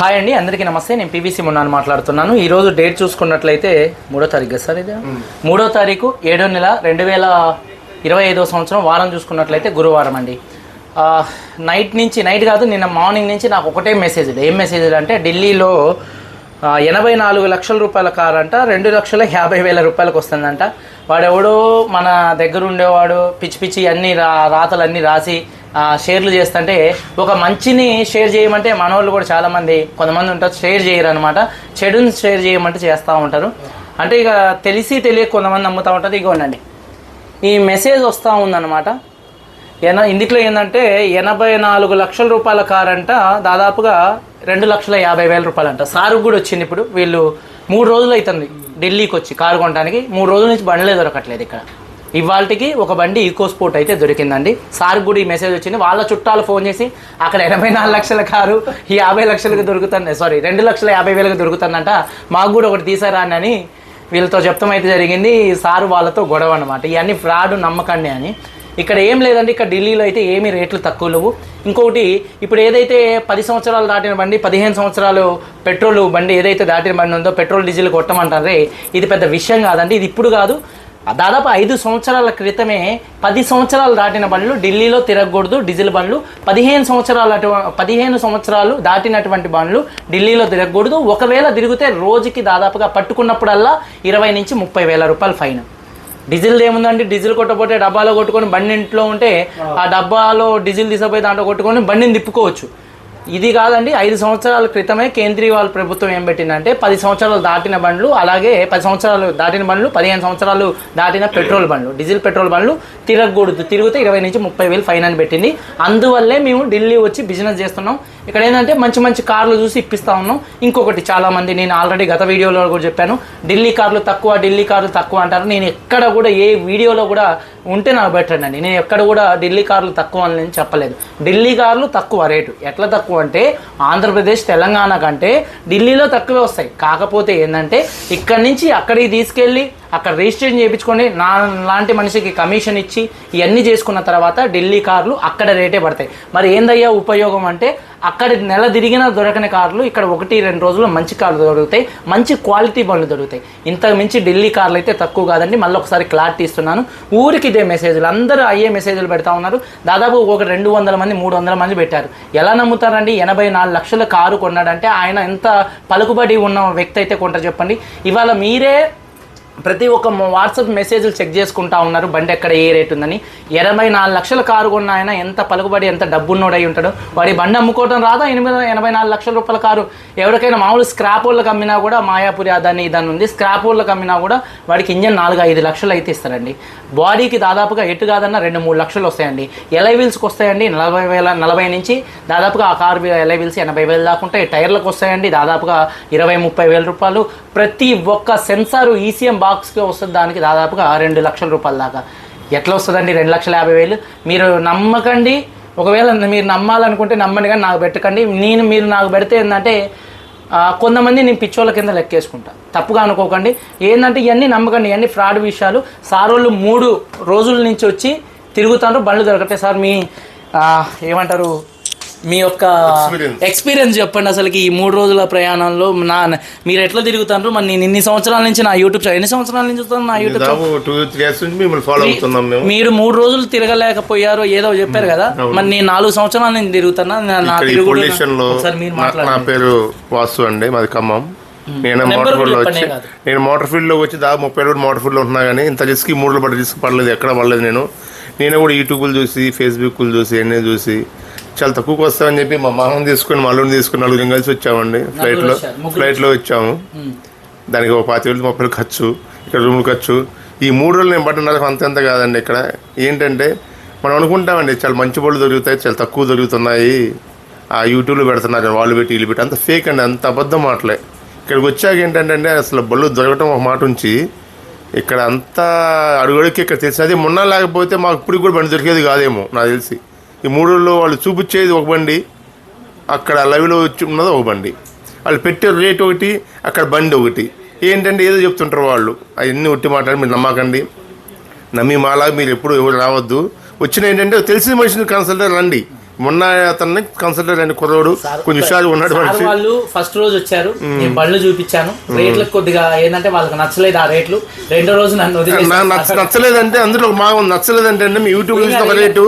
Hi అండి అందరికీ నమస్తే. నేను పీవీసీ మున్నాను మాట్లాడుతున్నాను. ఈ రోజు డేట్ చూసుకున్నట్లయితే మూడో తారీఖు కదా సార్ ఇది? మూడో తారీఖు ఏడో నెల రెండు వేల ఇరవై ఐదో సంవత్సరం వారం చూసుకున్నట్లయితే గురువారం అండి. నైట్ నుంచి నైట్ కాదు నిన్న మార్నింగ్ నుంచి నాకు ఒకటే మెసేజ్ ఏం మెసేజ్ అంటే ఢిల్లీలో ఎనభై నాలుగు లక్షల రూపాయల కార్ అంట రెండు లక్షల యాభై వేల రూపాయలకు వస్తుందంట. వాడెవడో మన దగ్గర ఉండేవాడు పిచ్చి పిచ్చి అన్ని రా రాతలన్నీ రాసి షేర్లు చేస్తుంటే ఒక మంచిని షేర్ చేయమంటే మనవాళ్ళు కూడా చాలామంది కొంతమంది ఉంటారు షేర్ చేయరు అనమాట చెడుని షేర్ చేయమంటే చేస్తూ ఉంటారు. అంటే ఇక తెలిసి తెలియక కొంతమంది నమ్ముతూ ఉంటారు. ఇగోండి ఈ మెసేజ్ వస్తూ ఉందన్నమాట. ఎన ఇందులో ఏంటంటే ఎనభై నాలుగు లక్షల రూపాయల కార్ అంట దాదాపుగా రెండు లక్షల యాభై వేల రూపాయలు అంట సారు కూడా వచ్చింది ఇప్పుడు. వీళ్ళు మూడు రోజులు అవుతుంది ఢిల్లీకి వచ్చి కారు కొనడానికి మూడు రోజుల నుంచి బండ్లే దొరకట్లేదు ఇక్కడ. ఇవాళకి ఒక బండి ఈకో స్పోర్ట్ అయితే దొరికిందండి. సార్ కూడా ఈ మెసేజ్ వచ్చింది వాళ్ళ చుట్టాలు ఫోన్ చేసి అక్కడ ఎనభై నాలుగు లక్షల కారు ఈ యాభై లక్షలకు దొరుకుతుంది సారీ రెండు లక్షల యాభై వేలకు దొరుకుతుందంట మాకు కూడా ఒకటి తీసారా అని వీళ్ళతో చెప్తాం అయితే జరిగింది. సారు వాళ్ళతో గొడవ అనమాట ఇవన్నీ ఫ్రాడ్ నమ్మకండి అని. ఇక్కడ ఏం లేదండి ఇక్కడ ఢిల్లీలో అయితే ఏమీ రేట్లు తక్కువ లేవు. ఇంకొకటి ఇప్పుడు ఏదైతే పది సంవత్సరాలు దాటిన బండి పదిహేను సంవత్సరాలు పెట్రోల్ బండి ఏదైతే దాటిన బండి ఉందో పెట్రోల్ డీజిల్ కొట్టమంటారే ఇది పెద్ద విషయం కాదండి. ఇది ఇప్పుడు కాదు దాదాపు ఐదు సంవత్సరాల క్రితమే పది సంవత్సరాలు దాటిన బండ్లు ఢిల్లీలో తిరగకూడదు డీజిల్ బండ్లు. పదిహేను సంవత్సరాలు అటు పదిహేను సంవత్సరాలు దాటినటువంటి బండ్లు ఢిల్లీలో తిరగకూడదు. ఒకవేళ తిరిగితే రోజుకి దాదాపుగా పట్టుకున్నప్పుడల్లా ఇరవై నుంచి ముప్పై వేల రూపాయలు ఫైన్. డీజిల్ ఏముందండి? డీజిల్ కొట్టపోతే డబ్బాలో కొట్టుకొని బండి ఇంట్లో ఉంటే ఆ డబ్బాలో డీజిల్ తీసపోయి దాంట్లో కొట్టుకొని బండిని తిప్పుకోవచ్చు. ఇది కాదండి ఐదు సంవత్సరాల క్రితమే కేంద్రీయ ప్రభుత్వం ఏం పెట్టిందంటే పది సంవత్సరాలు దాటిన బండ్లు అలాగే పది సంవత్సరాలు దాటిన బండ్లు పదిహేను సంవత్సరాలు దాటిన పెట్రోల్ బండ్లు డీజిల్ పెట్రోల్ బండ్లు తిరగకూడదు. తిరిగితే ఇరవై నుంచి ముప్పై వేలు ఫైన్ అని పెట్టింది. అందువల్లే మేము ఢిల్లీ వచ్చి బిజినెస్ చేస్తున్నాం. ఇక్కడ ఏంటంటే మంచి మంచి కార్లు చూసి ఇప్పిస్తా ఉన్నాం. ఇంకొకటి చాలా మంది నేను ఆల్రెడీ గత వీడియోలో కూడా చెప్పాను. ఢిల్లీ కార్లు తక్కువ ఢిల్లీ కార్లు తక్కువ అంటారు. నేను ఎక్కడ కూడా ఏ వీడియోలో కూడా ఉంటే నాకు బెటర్ అండి. నేను ఎక్కడ కూడా ఢిల్లీ కార్లు తక్కువ అని నేను చెప్పలేదు. ఢిల్లీ కార్లు తక్కువ రేటు. ఎట్లా తక్కువ అంటే ఆంధ్రప్రదేశ్ తెలంగాణ కంటే ఢిల్లీలో తక్కువే వస్తాయి. కాకపోతే ఏంటంటే ఇక్కడి నుంచి అక్కడికి తీసుకెళ్ళి అక్కడ రిజిస్ట్రేషన్ చేయించుకొని నా లాంటి మనిషికి కమిషన్ ఇచ్చి ఇవన్నీ చేసుకున్న తర్వాత ఢిల్లీ కార్లు అక్కడ రేటే పడతాయి. మరి ఏందయ్యా ఉపయోగం అంటే అక్కడ నెల తిరిగిన దొరకని కార్లు ఇక్కడ ఒకటి రెండు రోజుల్లో మంచి కార్లు దొరుకుతాయి. మంచి క్వాలిటీ బండ్లు దొరుకుతాయి. ఇంతకు మించి ఢిల్లీ కార్లు అయితే తక్కువ కాదండి. మళ్ళీ ఒకసారి క్లారిటీ ఇస్తున్నాను. ఊరికి ఇదే మెసేజ్లు అందరూ అయ్యే మెసేజ్లు పెడతా ఉన్నారు. దాదాపు ఒక రెండు వందల మంది మూడు వందల మంది పెట్టారు. ఎలా నమ్ముతారండి? ఎనభై నాలుగు లక్షల కారు కొన్నాడంటే ఆయన ఎంత పలుకుబడి ఉన్న వ్యక్తి అయితే కొంటారు చెప్పండి. ఇవాళ మీరే ప్రతి ఒక్క వాట్సాప్ మెసేజ్లు చెక్ చేసుకుంటా ఉన్నారు బండి ఎక్కడ ఏ రేట్ ఉందని. ఎనభై నాలుగు లక్షల కారు కొన్న ఆయన ఎంత పలుకుబడి ఎంత డబ్బున్నోడై ఉంటాడు. వాడి బండి అమ్ముకోవడం రాదా? ఎనిమిది ఎనభై నాలుగు లక్షల రూపాయల కారు. ఎవరికైనా మామూలు స్క్రాప్ వాళ్ళకి అమ్మినా కూడా మాయాపురి అదని ఇదని ఉంది. స్క్రాప్ వాళ్ళకి అమ్మినా కూడా వాడికి ఇంజన్ నాలుగు ఐదు లక్షలు అయితే ఇస్తారండి. బాడీకి దాదాపుగా ఎటు కాదన్నా రెండు మూడు లక్షలు వస్తాయండి. ఎలై వీల్స్కి వస్తాయండి. నలభై వేల నలభై నుంచి దాదాపుగా ఆ కారు ఎలై వీల్స్ ఎనభై వేలు దాకా ఉంటాయి. టైర్లకు వస్తాయండి. దాదాపుగా ఇరవై ముప్పై వేల రూపాయలు. ప్రతి ఒక్క సెన్సారు ఈసీఎం బాక్స్కి వస్తుంది దానికి దాదాపుగా రెండు లక్షల రూపాయల దాకా. ఎట్లా వస్తుందండి? రెండు లక్షల యాభై వేలు. మీరు నమ్మకండి. ఒకవేళ మీరు నమ్మాలనుకుంటే నమ్మండి కానీ నాకు పెట్టకండి. నేను మీరు నాకు పెడితే ఏంటంటే కొంతమంది నేను పిచ్చోళ్ళ కింద లెక్కేసుకుంటా. తప్పుగా అనుకోకండి. ఏంటంటే ఇవన్నీ నమ్మకండి. ఇవన్నీ ఫ్రాడ్ విషయాలు. సార్ వాళ్ళు మూడు రోజుల నుంచి వచ్చి తిరుగుతారు బండ్లు దొరకట్టే సార్ మీ ఏమంటారు? మీ యొక్క. ఎక్స్పీరియన్స్ చెప్పండి అసలుకి ఈ మూడు రోజుల ప్రయాణంలో నా మీరు ఎట్లా తిరుగుతారు మరి నేను ఇన్ని సంవత్సరాల నుంచి నా యూట్యూబ్ ఛానల్ ఎన్ని సంవత్సరాల నుంచి నా యూట్యూబ్ మీరు మూడు రోజులు తిరగలేకపోయారు ఏదో చెప్పారు కదా. మరి నేను నాలుగు సంవత్సరాల నుంచి తిరుగుతున్నా నా- నా తిరుగుడు పేరు వాసు అండి మాది ఖమ్మం. నేను మోటార్ ఫీల్డ్లో చెప్పండి, వచ్చి. నేను మోటార్ వచ్చి దాదాపు ముప్పై రోజులు మోటార్ ఫీల్డ్లో ఉన్నా కానీ ఇంత రిస్క్ మూడు రోజులు పడి రిస్క్ పడలేదు ఎక్కడ పడలేదు నేను. నేను కూడా యూట్యూబ్లు చూసి ఫేస్బుక్లు చూసి అన్నీ చూసి చాలా తక్కువకి వస్తామని చెప్పి మా మామని తీసుకుని మా అల్లుని తీసుకుని నలుగురు కలిసి వచ్చామండి. ఫ్లైట్లో వచ్చారు, ముగ్గురు ఫ్లైట్లో వచ్చాము. దానికి ఒక పాతి వేలు ముప్పై ఖర్చు ఇక్కడ రూమ్ ఖర్చు. ఈ మూడు రోజులు నేను పట్టిన అంత ఎంత కాదండి ఇక్కడ. ఏంటంటే మనం అనుకుంటామండి చాలా మంచి బళ్ళు దొరుకుతాయి చాలా తక్కువ దొరుకుతున్నాయి. ఆ యూట్యూబ్లో పెడుతున్నారు వాళ్ళు పెట్టి వీళ్ళు పెట్టి. అంత ఫేక్ అండి అంత అబద్ధం మాటలే. ఇక్కడికి వచ్చాక ఏంటంటే అసలు బళ్ళు దొరకటం ఒక మాట ఉంచి ఇక్కడ అంతా అడుగడుక్కి ఇక్కడ తెలిసి అదే మొన్న లేకపోతే మాకు ఇప్పుడు కూడా బండి దొరికేది కాదేమో నాకు తెలిసి. ఈ మూడు రోజుల్లో వాళ్ళు చూపించేది ఒక బండి అక్కడ లైవ్లో వచ్చి ఉన్నది ఒక బండి. వాళ్ళు పెట్టే రేట్ ఒకటి అక్కడ బండి ఒకటి. ఏంటంటే ఏదో చెప్తుంటారు వాళ్ళు. అవన్నీ ఒట్టి మాట్లాడి మీరు నమ్మకండి. నమ్మి మాలా మీరు ఎప్పుడు ఎవరు రావద్దు. వచ్చిన ఏంటంటే తెలిసిన మనిషిని కన్సల్ట్ రండి. మొన్న అతన్ని కన్సల్టెంట్ అయిన కుర్రోడు కొంచెం హుషారు ఉన్నాడు మనిషి. వాళ్ళు ఫస్ట్ రోజు వచ్చారు. నేను బళ్ళు చూపించాను. రేట్లకు కొద్దిగా ఏంటంటే వాళ్ళకి నచ్చలేదు ఆ రేట్లు. రెండో రోజు నన్ను వదిలేసి నాకు నచ్చ నచ్చలేదంటే అందులో ఒక మాగం నచ్చలేదంటే మీ యూట్యూబ్ నుంచి ఒక రేటు.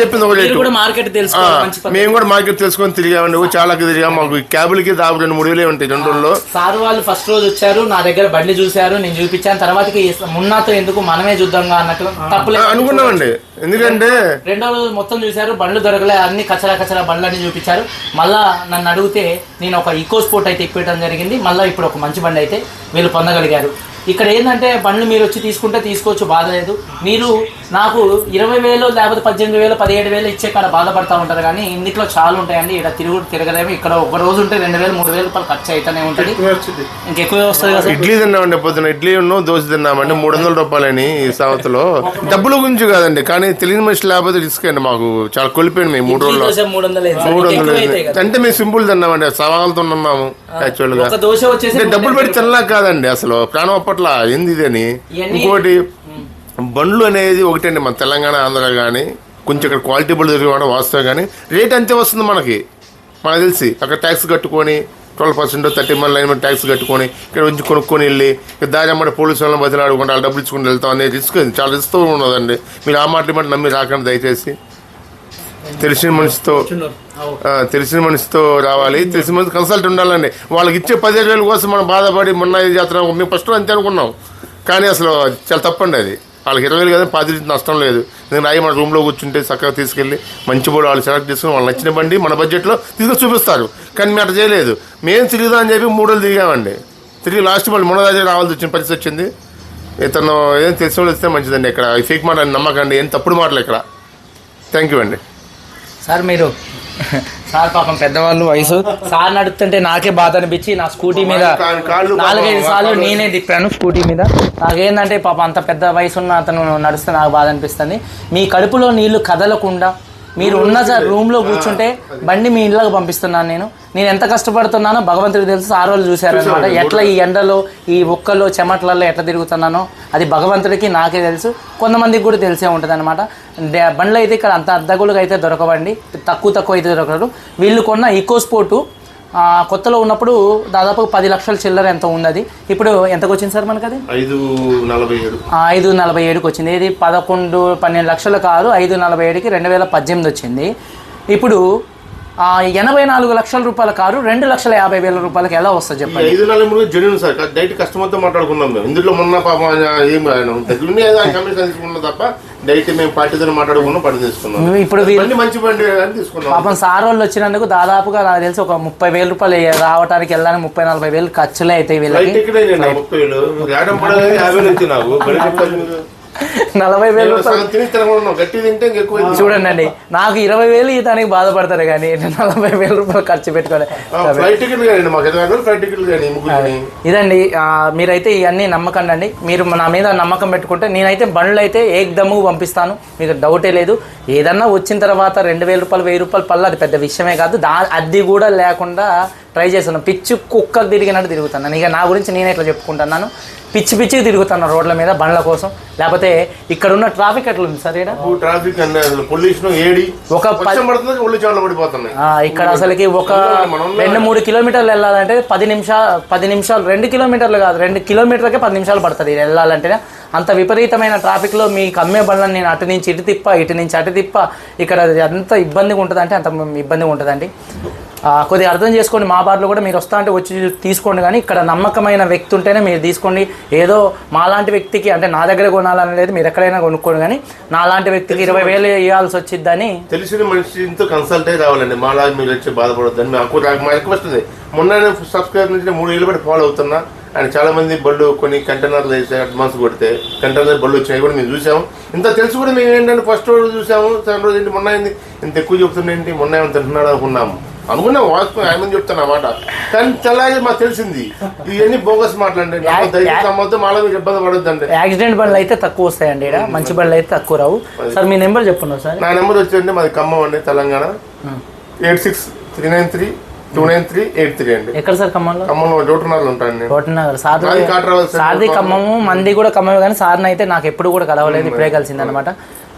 చెప్పింది ఒక రేటు. కూడా మార్కెట్ తెలుసుకోవాలి. మేము కూడా మార్కెట్ తెలుసుకొని తిరిగామండి. చాలా తిరిగాం. మాకు క్యాబులకి దాపు రెండు మూడు వేలే ఉంటాయి రెండు రోజుల్లో. సార్ వాళ్ళు ఫస్ట్ రోజు వచ్చారు. నా దగ్గర బండి చూశారు. నేను చూపించాను. తర్వాతకి మున్నాతో ఎందుకు మనమే చూద్దాంగా అన్నట్టు తప్పులేదు. అనుకున్నామండి. ఎందుకంటే రెండో రోజు మొత్తం చూశారు. బండ్లు దొరకలే అన్ని కచరా కచరా బండ్లు అన్ని చూపించారు. మళ్ళా నన్ను అడిగితే నేను ఒక ఈకో స్పోర్ట్ అయితే ఇప్పించడం జరిగింది. మళ్ళీ ఇప్పుడు ఒక మంచి బండి అయితే వీళ్ళు పొందగలిగారు. ఇక్కడ ఏంటంటే బండ్లు మీరు వచ్చి తీసుకుంటే తీసుకోవచ్చు బాధ లేదు. మీరు నాకు ఇరవై వేలు లేకపోతే పద్దెనిమిది వేలు పదిహేడు వేలు ఇచ్చే కాడ బాధపడతా ఉంటారు కానీ ఇందులో చాలా ఉంటాయండి. ఇక్కడ తిరుగుడు తిరగలేము. ఇక్కడ ఒక రోజు ఉంటే రెండు వేలు మూడు వేలు రూపాయలు ఖర్చు అయితేనే ఉంటుంది. ఇంకెక్కువ వస్తుంది కదా ఇడ్లీ తిన్నామండి పొద్దున ఇడ్లీ ఉన్ను దోశ తిన్నామండి. మూడు వందల రూపాయలని ఈ సావతలో డబ్బుల గురించి కాదండి కానీ తెలియని మనిషి లేకపోతే రిస్క్ అండి మాకు. చాలా కొలిపోయింది మేము మూడు దోశ మూడు వందలు. అంటే మేము సింపుల్ తిన్నామండి సవాళ్ళతో ఉన్నాము యాక్చువల్గా. ఒక దోశ వచ్చేసి అంటే డబ్బులు పెట్టి తినలా కాదండి అసలు ప్రాణం అప్పట్ల ఏంది అని? ఇంకోటి బండ్లు అనేది ఒకటండి మన తెలంగాణ ఆంధ్ర కానీ కొంచెం ఇక్కడ క్వాలిటీ బండ్లు దొరికివడం వాస్తవం కానీ రేట్ అంతే వస్తుంది మనకి. మనకు తెలిసి అక్కడ ట్యాక్స్ కట్టుకొని twelve percent thirty one line tax కట్టుకొని ఇక్కడ వచ్చి కొనుక్కొని వెళ్ళి ఇక్కడ దారి అమ్మడి పోలీసు వాళ్ళని బదిలాడుకుంటే వాళ్ళు డబ్బులు ఇచ్చుకుంటూ వెళ్తాం అనేది రిస్క్ చాలా రిస్క్ ఉన్నదండి. మీరు ఆ మాట మాట నమ్మి రాకండి దయచేసి. తెలిసిన మనిషితో తెలిసిన మనిషితో రావాలి. తెలిసిన మనిషి కన్సల్ట్ ఉండాలండి. వాళ్ళకి ఇచ్చే పదిహేడు వేల కోసం మనం బాధపడి మొన్న ఇది మేము ఫస్ట్ అంతే అనుకున్నాం. కానీ అసలు చాలా తప్పండి అది. వాళ్ళకి ఇరవై వేలు కదా పది నష్టం లేదు. నేను రాయి మన రూమ్లో కూర్చుంటే చక్కగా తీసుకెళ్ళి మంచి బోర్డు వాళ్ళు సెలెక్ట్ చేసుకుని వాళ్ళు నచ్చిన బండి మన బడ్జెట్లో తీసుకొని చూపిస్తారు. కానీ మేము అట్లా చేయలేదు. మేము తిరుగుదాం అని చెప్పి మూడు రోజులు తిరిగామండి. తిరిగి లాస్ట్ మళ్ళీ మూడో దగ్గర రావాల్సి వచ్చిన పరిస్థితి వచ్చింది. ఇతను ఏం తెలిసిన వాళ్ళు వస్తే మంచిదండి ఇక్కడ. ఈ ఫేక్ మాట నమ్మకండి ఏం తప్పుడు మాటలు ఇక్కడ. థ్యాంక్ యూ అండి. సార్ మీరు సార్ పాపం పెద్దవాళ్ళు వయసు. సార్ నడుపుతుంటే నాకే బాధ అనిపించి నా స్కూటీ మీద నాలుగైదు సార్లు నేనే తిప్పాను స్కూటీ మీద. నాకేందంటే పాపం అంత పెద్ద వయసు ఉన్న అతను నడిస్తే నాకు బాధ అనిపిస్తుంది. మీ కడుపులో నీళ్ళు కదలకుండా మీరు ఉన్న సార్ రూమ్లో కూర్చుంటే బండి మీ ఇళ్ళకి పంపిస్తున్నాను నేను. నేను ఎంత కష్టపడుతున్నానో భగవంతుడికి తెలుసు సార్ వాళ్ళు చూశారనమాట ఎట్లా ఈ ఎండలో ఈ ఒక్కల్లో చెమట్లలో ఎట్లా తిరుగుతున్నానో అది భగవంతుడికి నాకే తెలుసు. కొంతమందికి కూడా తెలిసే ఉంటుంది అనమాట బండ్లు అయితే ఇక్కడ అంత అద్దగులుగా అయితే దొరకవండి. తక్కువ తక్కువ అయితే దొరకరు వీళ్ళు కొన్న ఈకో స్పోర్టు ఆ, కొత్తలో ఉన్నప్పుడు దాదాపు పది లక్షల చిల్లర ఎంత ఉంది అది ఇప్పుడు ఎంతకు వచ్చింది సార్ మనకి అది ఐదు నలభై ఏడు. ఐదు నలభై ఏడుకి వచ్చింది ఇది పదకొండు పన్నెండు లక్షల కారు ఐదు నలభై ఏడుకి రెండు వేల పద్దెనిమిది వచ్చింది. ఇప్పుడు ఎనభై నాలుగు లక్షల రూపాయల కారు రెండు లక్షల యాభై వేల రూపాయలకి ఎలా వస్తుంది చెప్పండి? ఐదు నెలల ముందు జెన్యున్ సార్ డైరెక్ట్ కస్టమర్తో మాట్లాడుకున్నాం మేము. ఇందులో మొన్న పాపం ఏం కమిషన్ తీసుకున్నాం తప్ప డైరెక్ట్ మేము పార్టీతో మాట్లాడుకున్నాం పని తీసుకున్నాం ఇప్పుడు మంచి బండి అని తీసుకున్నాం. పాపం సార్ వాళ్ళు వచ్చినందుకు దాదాపుగా నాకు తెలిసి ఒక ముప్పై వేల రూపాయలు రావడానికి వెళ్ళడానికి ముప్పై నలభై వేలు ఖర్చులే ఫ్లైట్ వీళ్ళకి. ముప్పై వేలు. యాభై. నలభై వేల. చూడండి అండి నాకు ఇరవై వేలు ఇతనికి బాధపడతారు కానీ నలభై వేల రూపాయలు ఖర్చు పెట్టుకోవాలి ఇదండి మీరైతే ఇవన్నీ నమ్మకండి అండి. మీరు నా మీద నమ్మకం పెట్టుకుంటే నేనైతే బండ్లు అయితే ఏకదమ్ము పంపిస్తాను. మీకు డౌటే లేదు. ఏదన్నా వచ్చిన తర్వాత రెండు వేల రూపాయలు వెయ్యి రూపాయలు పళ్ళు అది పెద్ద విషయమే కాదు. దా అది కూడా లేకుండా ట్రై చేస్తున్నాను పిచ్చి కుక్కకు తిరిగినట్టు తిరుగుతున్నాను. ఇక నా గురించి నేనే ఇట్లా చెప్పుకుంటున్నాను. పిచ్చి పిచ్చికి తిరుగుతాను రోడ్ల మీద బండ్ల కోసం. లేకపోతే ఇక్కడ ఉన్న ట్రాఫిక్ ఎట్లా ఉంది సార్ ఇక్కడ? ట్రాఫిక్ పొల్యూషన్ ఏడి? ఒక ఇక్కడ అసలుకి ఒక రెండు మూడు కిలోమీటర్లు వెళ్ళాలంటే పది నిమిషాలు పది నిమిషాలు రెండు కిలోమీటర్లు కాదు రెండు కిలోమీటర్లకే పది నిమిషాలు పడుతుంది వెళ్ళాలంటే అంత విపరీతమైన ట్రాఫిక్లో మీకు అమ్మే బండ్లను నేను అటు నుంచి ఇటు తిప్ప ఇటు నుంచి అటు తిప్ప. ఇక్కడ ఎంత ఇబ్బందిగా ఉంటుంది అంటే అంత ఇబ్బందిగా ఉంటుందండి. కొద్దిగా అర్థం చేసుకోండి. మా బార్లో కూడా మీరు వస్తా అంటే వచ్చి తీసుకోండి. కానీ ఇక్కడ నమ్మకమైన వ్యక్తి ఉంటేనే మీరు తీసుకోండి. ఏదో మాలాంటి వ్యక్తికి అంటే నా దగ్గర కొనాలని లేదు మీరు ఎక్కడైనా కొనుక్కోండి. కానీ నాలాంటి వ్యక్తికి ఇరవై వేలు ఇవ్వాల్సి వచ్చిద్దని తెలిసిన మనిషితో కన్సల్ట్ అయి రావాలండి. మా లాగా మీరు వచ్చి బాధపడొద్దని మాకు నాకు మా రిక్వెస్ట్ ఉంది. మొన్న సబ్స్క్రైబర్ నుంచి మూడు ఏళ్ళు బట్టి ఫాలో అవుతున్నా. అండ్ చాలా మంది బళ్ళు కొన్ని కంటైనర్లు వేసి అడ్వాన్స్ కొడితే కంటైనర్ బళ్ళు వచ్చినాయి కూడా మేము చూసాము. ఇంత తెలుసు కూడా మేము ఏంటంటే ఫస్ట్ రోజు చూసాము. సెకండ్ రోజు ఏంటి మొన్న ఏంటి ఇంత ఎక్కువ చెప్తుండేంటి మొన్న ఏమైనా తింటున్నాడు అనుకున్నాము. అనుకున్నాం వాస్తవం ఆయన చెప్తాను మాట. కానీ తెల్లారి మాకు తెలిసింది ఇవన్నీ బోగస్ మాటలండి. నాకు దయచేసి నమ్మొద్దు మాలో మీరు ఇబ్బంది పడొద్దండి. యాక్సిడెంట్ బండ్లు అయితే తక్కువ వస్తాయండి ఇక్కడ మంచి బండ్లు అయితే తక్కువ రావు. సార్ మీ నెంబర్ చెప్పున్నారు సార్ నా నెంబర్ వచ్చేయండి మాది ఖమ్మం అండి Telangana. Eight six three nine three two nine three eight three అండి. ఎక్కడ సార్ ఖమ్మంలో? ఖమ్మంలో డోటర్నార్లు ఉంటాను నేను. కోటనగర్ సార్ సార్ది ఖమ్మము మంది కూడా ఖమ్మమే కానీ సార్ని అయితే నాకు ఎప్పుడు కూడా కలవలేదు ఇప్పుడే కలిసింది అనమాట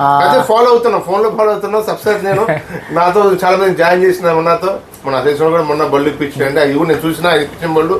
అదే ఫాలో అవుతున్నా ఫోన్లో ఫాలో అవుతున్నా సబ్స్క్రైబ్ నేను నాతో చాలా మంది జాయిన్ చేసిన నాతో. మన తెలిసిన కూడా మొన్న బళ్ళు ఇప్పించండి అవి నేను చూసిన ఇప్పించిన బళ్ళు.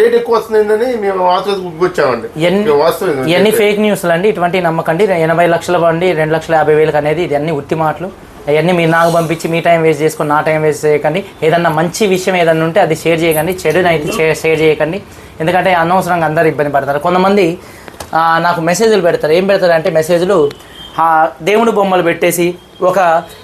రేట్ ఎక్కువ వస్తుందని మేము వాస్తవం వచ్చామండి. ఎన్ని ఫేక్ న్యూస్లు అండి? ఇటువంటి నమ్మకండి. ఎనభై లక్షల బండి రెండు లక్షల యాభై వేలకు అనేది ఇది అన్ని ఉత్తి మాటలు. అవన్నీ మీరు నాకు పంపించి మీ టైం వేస్ట్ చేసుకొని నా టైం వేస్ట్ చేయకండి. ఏదన్నా మంచి విషయం ఏదన్నా ఉంటే అది షేర్ చేయకండి. చెడుని అయితే షేర్ చేయకండి. ఎందుకంటే అనవసరంగా అందరు ఇబ్బంది పడతారు. కొంతమంది నాకు మెసేజ్లు పెడతారు. ఏం పెడతారు అంటే మెసేజ్లు ఆ, దేవుడు బొమ్మలు పెట్టేసి ఒక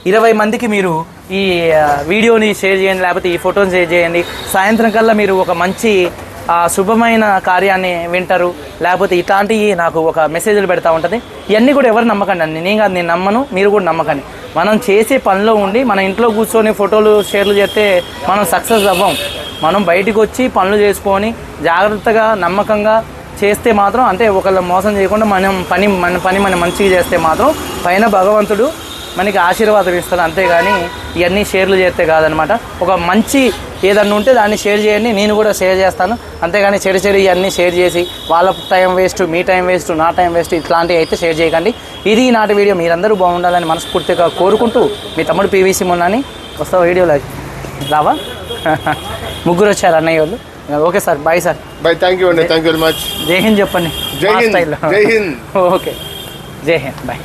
ఇరవై మందికి మీరు ఈ వీడియోని షేర్ చేయండి లేకపోతే ఈ ఫోటోని షేర్ చేయండి. సాయంత్రం కల్లా మీరు ఒక మంచి ఆ శుభమైన కార్యాన్ని వింటారు. లేకపోతే ఇట్లాంటివి నాకు ఒక మెసేజ్లు పెడతా ఉంటుంది. ఇవన్నీ కూడా ఎవరు నమ్మకండి అండి. నేను కాదు నేను నమ్మను మీరు కూడా నమ్మకండి. మనం చేసే పనిలో ఉండి మన ఇంట్లో కూర్చొని ఫోటోలు షేర్లు చేస్తే మనం సక్సెస్ అవ్వం. మనం బయటకు వచ్చి పనులు చేసుకొని జాగ్రత్తగా నమ్మకంగా చేస్తే మాత్రం అంటే ఒకళ్ళ మోసం చేయకుండా మనం పని మన పని మనం మంచిగా చేస్తే మాత్రం పైన భగవంతుడు మనకి ఆశీర్వాదం ఇస్తాడు. అంతేగాని ఇవన్నీ షేర్లు చేస్తే కాదనమాట. ఒక మంచి ఏదన్నా ఉంటే దాన్ని షేర్ చేయండి నేను కూడా షేర్ చేస్తాను. అంతేగాని చెడు చెడు ఇవన్నీ షేర్ చేసి వాళ్ళ టైం వేస్ట్ మీ టైం వేస్ట్ నా టైం వేస్ట్ ఇట్లాంటివి అయితే షేర్ చేయకండి. ఇది నాటి వీడియో. మీరందరూ బాగుండాలని మనస్ఫూర్తిగా కోరుకుంటూ మీ తమ్ముడు పీవీసీ మొన్నని వస్తావు వీడియోలో రావా? ముగ్గురు వచ్చారు అన్నయ్య వాళ్ళు okay sir bye sir bye thank you అండి thank you very much Jai Hind చెప్పండి జై మా హింద్ స్టైల్లో. జై హింద్ ఓకే జై హింద్ బాయ్